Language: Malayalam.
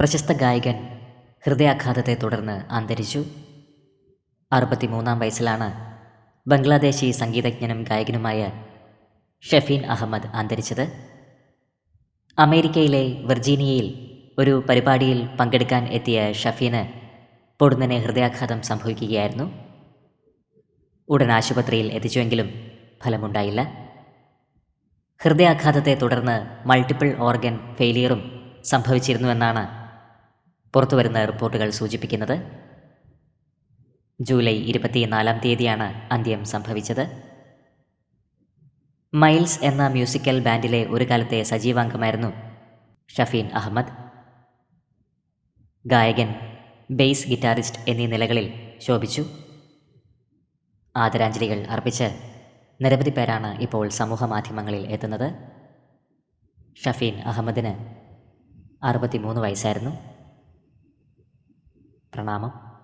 പ്രശസ്ത ഗായകൻ ഹൃദയാഘാതത്തെ തുടർന്ന് അന്തരിച്ചു. അറുപത്തിമൂന്നാം വയസ്സിലാണ് ബംഗ്ലാദേശി സംഗീതജ്ഞനും ഗായകനുമായ ഷഫീൻ അഹമ്മദ് അന്തരിച്ചത്. അമേരിക്കയിലെ വെർജീനിയയിൽ ഒരു പരിപാടിയിൽ പങ്കെടുക്കാൻ എത്തിയ ഷഫീന് പൊടുന്നനെ ഹൃദയാഘാതം സംഭവിക്കുകയായിരുന്നു. ഉടൻ ആശുപത്രിയിൽ എത്തിച്ചുവെങ്കിലും ഫലമുണ്ടായില്ല. ഹൃദയാഘാതത്തെ തുടർന്ന് മൾട്ടിപ്പിൾ ഓർഗൻ ഫെയിലിയറും സംഭവിച്ചിരുന്നുവെന്നാണ് പുറത്തുവരുന്ന റിപ്പോർട്ടുകൾ സൂചിപ്പിക്കുന്നത് ജൂലൈ ഇരുപത്തിനാലാം തീയതിയാണ് അന്ത്യം സംഭവിച്ചത്. മൈൽസ് എന്ന മ്യൂസിക്കൽ ബാൻഡിലെ ഒരു കാലത്തെ സജീവാംഗമായിരുന്നു ഷഫീൻ അഹമ്മദ്. ഗായകൻ ബേസ് ഗിറ്റാറിസ്റ്റ് എന്നീ നിലകളിൽ ശോഭിച്ചു. ആദരാഞ്ജലികൾ അർപ്പിച്ച് നിരവധി പേരാണ് ഇപ്പോൾ സമൂഹ മാധ്യമങ്ങളിൽ എത്തുന്നത്. ഷഫീൻ അഹമ്മദിന് അറുപത്തിമൂന്ന് വയസ്സായിരുന്നു. പ്രണാമം